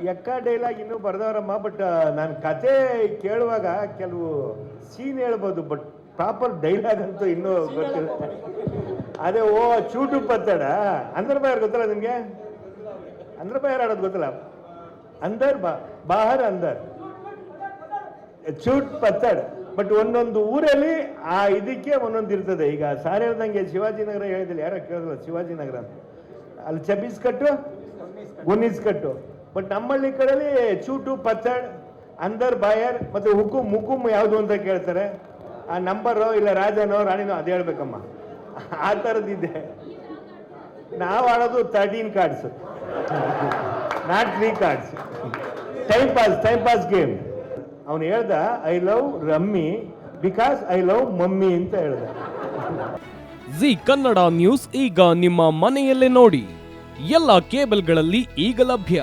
ಎಕ್ಕ dialogue ಇನ್ನೂ ಬರ್ದವ್ರಮ್ಮ but ನಾನು ಕತೆ ಕೇಳುವಾಗ ಕೆಲವು ಸೀನ್ ಹೇಳ್ಬೋದು ಬಟ್ ಪ್ರಾಪರ್ ಡೈಲಾಗ್ ಅಂತೂ ಇನ್ನೂ ಗೊತ್ತಿಲ್ಲ. ಅದೇ ಓ ಚೂಟು ಪತ್ತಡ. ಅಂದ್ರ ಬಾಯರ್ ಗೊತ್ತಲ್ಲ ನಿಮಗೆ? ಅಂದ್ರ ಬಾಯರ್ ಆಡೋದು ಗೊತ್ತಲ್ಲ? ಅಂದರ್ ಬಾ ಬಾಹರ್ ಅಂದರ್. ಚೂಟ್ ಪತ್ತಡ್. ಬಟ್ ಒಂದೊಂದು ಊರಲ್ಲಿ ಆ ಇದಕ್ಕೆ ಒಂದೊಂದು ಇರ್ತದೆ. ಈಗ ಸಾರ್ ಹೇಳ್ದಂಗೆ ಶಿವಾಜಿನಗರ ಹೇಳಿದಿಲ್ಲ ಯಾರೋ ಕೇಳಿದ್ರು ಶಿವಾಜಿನಗರ ಅಂತ. ಅಲ್ಲಿ ಚಬೀಸ್ ಕಟ್ಟು ಗುನ್ನೀಸ್ ಕಟ್ಟು. ಬಟ್ ನಮ್ಮಲ್ಲಿ ಕಡೆಯಲ್ಲಿ ಚೂಟು ಪತ್ತಡ್ ಅಂದರ್ ಬಾಯರ್ ಮತ್ತು ಹುಕುಮ್ ಮುಕುಮ್ ಯಾವುದು ಅಂತ ಕೇಳ್ತಾರೆ. ಆ ನಂಬರು ಇಲ್ಲ ರಾಜನೋ ರಾಣಿನೋ ಅದು ಹೇಳ್ಬೇಕಮ್ಮ. ಆ ಥರದ್ದಿದೆ ನಾವು ಆಡೋದು thirteen cards not three cards time pass time pass game ಅವನು ಹೇಳ್ದ I love rummy because I love mummy ಅಂತ ಹೇಳ್ದ. ಜಿ ಕನ್ನಡ ನ್ಯೂಸ್ ಈಗ ನಿಮ್ಮ ಮನೆಯಲ್ಲೇ ನೋಡಿ. ಎಲ್ಲ ಕೇಬಲ್ಗಳಲ್ಲಿ ಈಗ ಲಭ್ಯ.